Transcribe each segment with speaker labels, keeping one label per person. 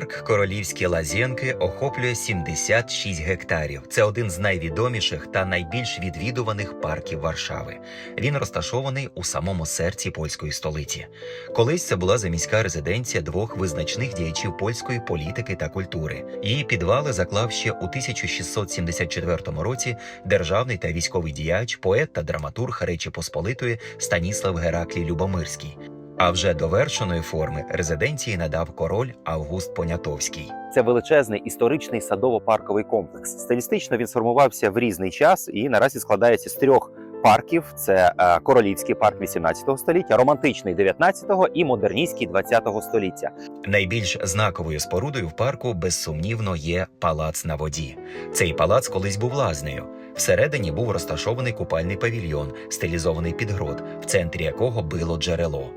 Speaker 1: Парк Королівські Лазєнки охоплює 76 гектарів. Це один з найвідоміших та найбільш відвідуваних парків Варшави. Він розташований у самому серці польської столиці. Колись це була заміська резиденція двох визначних діячів польської політики та культури. Її підвали заклав ще у 1674 році державний та військовий діяч, поет та драматург Речі Посполитої Станіслав Гераклій Любомирський. А вже довершеної форми резиденції надав король Август Понятовський.
Speaker 2: Це величезний історичний садово-парковий комплекс. Стилістично він сформувався в різний час і наразі складається з трьох парків: це е, королівський парк 18 століття, романтичний 19-го і модерністський 20-го століття.
Speaker 1: Найбільш знаковою спорудою в парку безсумнівно є палац на воді. Цей палац колись був лазнею. Всередині був розташований купальний павільйон, стилізований під грот, в центрі якого било джерело.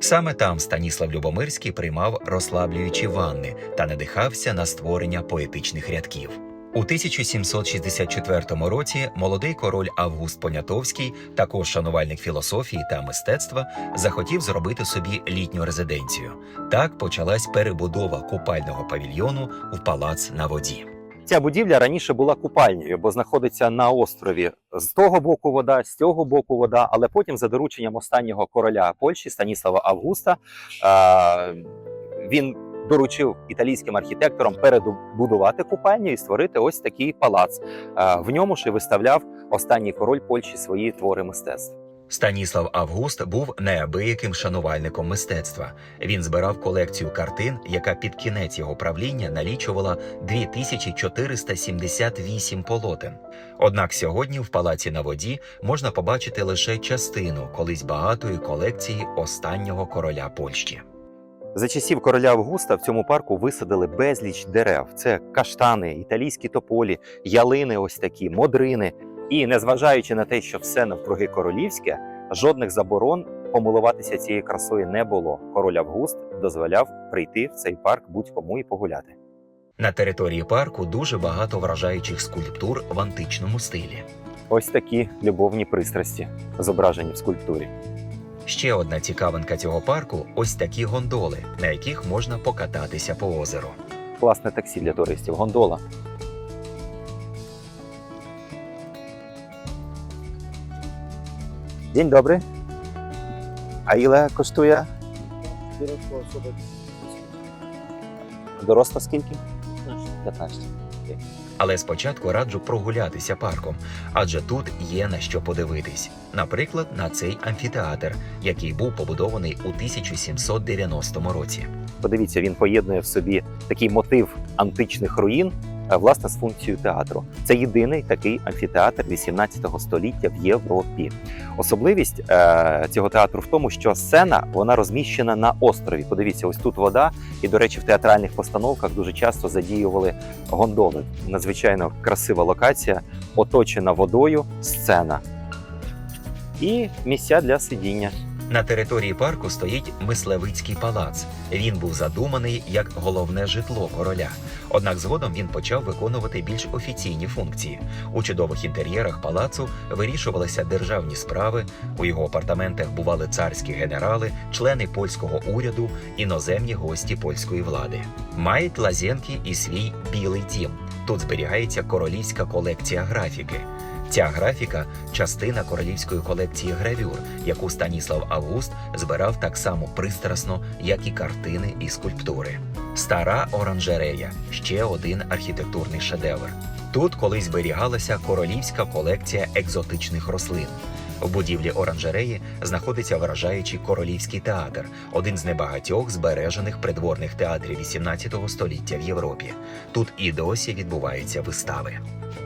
Speaker 1: Саме там Станіслав Любомирський приймав розслаблюючі ванни та надихався на створення поетичних рядків. У 1764 році молодий король Август Понятовський, також шанувальник філософії та мистецтва, захотів зробити собі літню резиденцію. Так почалась перебудова купального павільйону в палац на воді.
Speaker 2: Ця будівля раніше була купальнею, бо знаходиться на острові. З того боку вода, з цього боку вода. Але потім, за дорученням останнього короля Польщі Станіслава Августа, він доручив італійським архітекторам перебудувати купальню і створити ось такий палац. В ньому ж і виставляв останній король Польщі свої твори мистецтв.
Speaker 1: Станіслав Август був неабияким шанувальником мистецтва. Він збирав колекцію картин, яка під кінець його правління налічувала 2478 полотен. Однак сьогодні в палаці на воді можна побачити лише частину колись багатої колекції останнього короля Польщі.
Speaker 2: За часів короля Августа в цьому парку висадили безліч дерев. Це каштани, італійські тополі, ялини, ось такі, модрини. І незважаючи на те, що все навкруги королівське, жодних заборон помилуватися цією красою не було. Король Август дозволяв прийти в цей парк будь-кому і погуляти.
Speaker 1: На території парку дуже багато вражаючих скульптур в античному стилі.
Speaker 2: Ось такі любовні пристрасті, зображені в скульптурі.
Speaker 1: Ще одна цікавинка цього парку ось такі гондоли, на яких можна покататися по озеру.
Speaker 2: Класне таксі для туристів. Гондола. Dzień dobry. A ile kosztuje
Speaker 3: Dorosła osoba
Speaker 2: доросла скільки?
Speaker 3: 15.
Speaker 2: 15.
Speaker 1: Але спочатку раджу прогулятися парком, адже тут є на що подивитись. Наприклад, на цей амфітеатр, який був побудований у 1790 році.
Speaker 2: Подивіться, він поєднує в собі такий мотив античних руїн, власне, з функцією театру. Це єдиний такий амфітеатр 18 століття в Європі. Особливість е, цього театру в тому, що сцена вона розміщена на острові. Подивіться, ось тут вода, і, до речі, в театральних постановках дуже часто задіювали гондоли. Надзвичайно красива локація, оточена водою, сцена і місця для сидіння.
Speaker 1: На території парку стоїть мислевицький палац. Він був задуманий як головне житло короля. Однак згодом він почав виконувати більш офіційні функції. У чудових інтер'єрах палацу вирішувалися державні справи. У його апартаментах бували царські генерали, члени польського уряду, іноземні гості польської влади. Мають лазєнки і свій білий дім. Тут зберігається королівська колекція графіки. Ця графіка частина королівської колекції гравюр, яку Станіслав Август збирав так само пристрасно, як і картини і скульптури. Стара оранжерея ще один архітектурний шедевр. Тут колись зберігалася королівська колекція екзотичних рослин. В будівлі оранжереї знаходиться вражаючий королівський театр, один з небагатьох збережених придворних театрів XVIII століття в Європі. Тут і досі відбуваються вистави.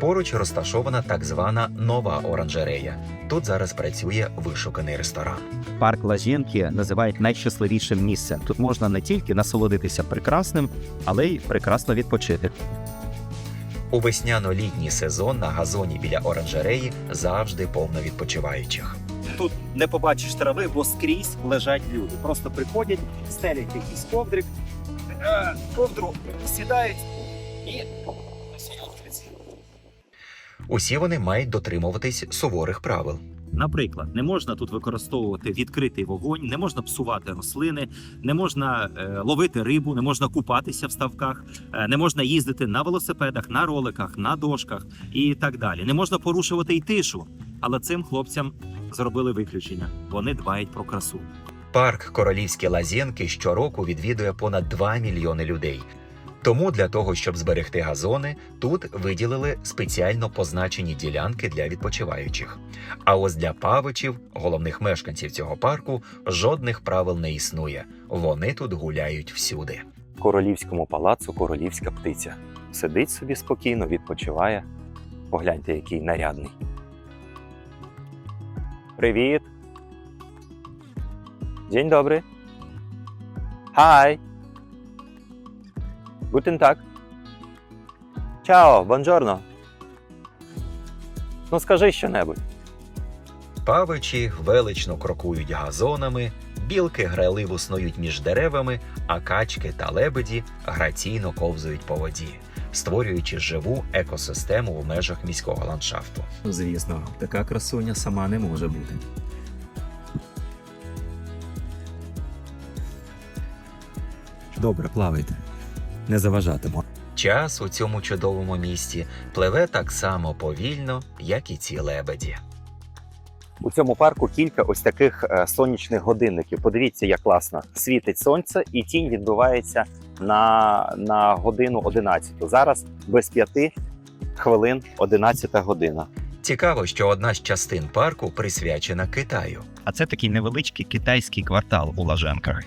Speaker 1: Поруч розташована так звана нова оранжерея. Тут зараз працює вишуканий ресторан.
Speaker 4: Парк Лажєнки називають найщасливішим місцем. Тут можна не тільки насолодитися прекрасним, але й прекрасно відпочити.
Speaker 1: У весняно-літній сезон на газоні біля оранжереї завжди повно відпочиваючих.
Speaker 2: Тут не побачиш трави, бо скрізь лежать люди. Просто приходять, стелять якийсь ковдрик, е, ковдру сідають і
Speaker 1: Усі вони мають дотримуватись суворих правил.
Speaker 2: Наприклад, не можна тут використовувати відкритий вогонь, не можна псувати рослини, не можна е, ловити рибу, не можна купатися в ставках, е, не можна їздити на велосипедах, на роликах, на дошках і так далі. Не можна порушувати й тишу. Але цим хлопцям зробили виключення. Вони дбають про красу.
Speaker 1: Парк Королівські Лазєнки щороку відвідує понад 2 мільйони людей. Тому для того, щоб зберегти газони, тут виділили спеціально позначені ділянки для відпочиваючих. А ось для павичів, головних мешканців цього парку, жодних правил не існує. Вони тут гуляють всюди.
Speaker 5: В королівському палацу королівська птиця. Сидить собі спокійно, відпочиває. Погляньте, який нарядний. Привіт. День добрий. Хай. Guten Tag. Чао, бонжорно. Ну скажи щонебудь.
Speaker 1: Павичі велично крокують газонами, білки грайливо снують між деревами, а качки та лебеді граційно ковзують по воді, створюючи живу екосистему в межах міського ландшафту.
Speaker 2: Звісно, така красуня сама не може бути. Добре, плавайте. Не заважатиму.
Speaker 1: Час у цьому чудовому місті пливе так само повільно, як і ці лебеді.
Speaker 5: У цьому парку кілька ось таких е, сонячних годинників. Подивіться, як класно світить сонце, і тінь відбувається на, на годину 11. Зараз без п'яти хвилин 11 година.
Speaker 1: Цікаво, що одна з частин парку присвячена Китаю.
Speaker 2: А це такий невеличкий китайський квартал у Лаженках.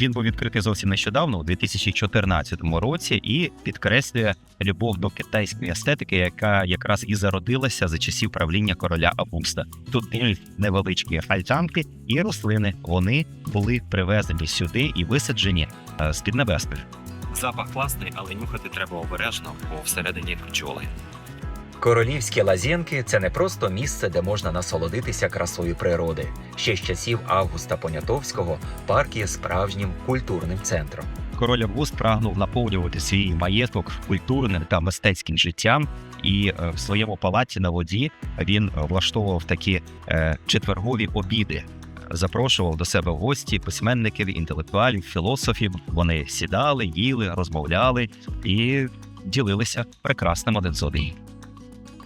Speaker 2: Він був відкритий зовсім нещодавно, у 2014 році, і підкреслює любов до китайської естетики, яка якраз і зародилася за часів правління короля Августа. Тут невеличкі альтанки і рослини. Вони були привезені сюди і висаджені е, з під небески. Запах класний, але нюхати треба обережно, бо всередині пчоли.
Speaker 1: Королівські лазєнки це не просто місце, де можна насолодитися красою природи. Ще з часів Августа Понятовського парк є справжнім культурним центром.
Speaker 2: Король Август прагнув наповнювати свій маєток культурним та мистецьким життям, і е, в своєму палаці на воді він влаштовував такі е, четвергові обіди. Запрошував до себе гості письменників, інтелектуалів, філософів. Вони сідали, їли, розмовляли і ділилися прекрасним один з одним.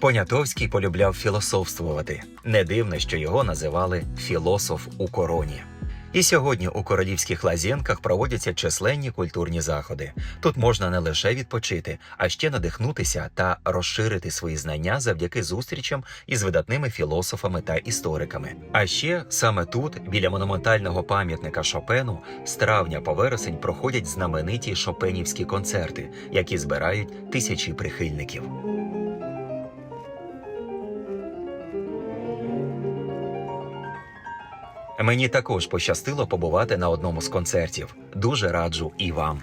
Speaker 1: Понятовський полюбляв філософствувати. Не дивно, що його називали філософ у короні. І сьогодні у королівських лазєнках проводяться численні культурні заходи. Тут можна не лише відпочити, а ще надихнутися та розширити свої знання завдяки зустрічам із видатними філософами та істориками. А ще саме тут, біля монументального пам'ятника Шопену, з травня по вересень проходять знамениті шопенівські концерти, які збирають тисячі прихильників. Мені також пощастило побувати на одному з концертів. Дуже раджу і вам.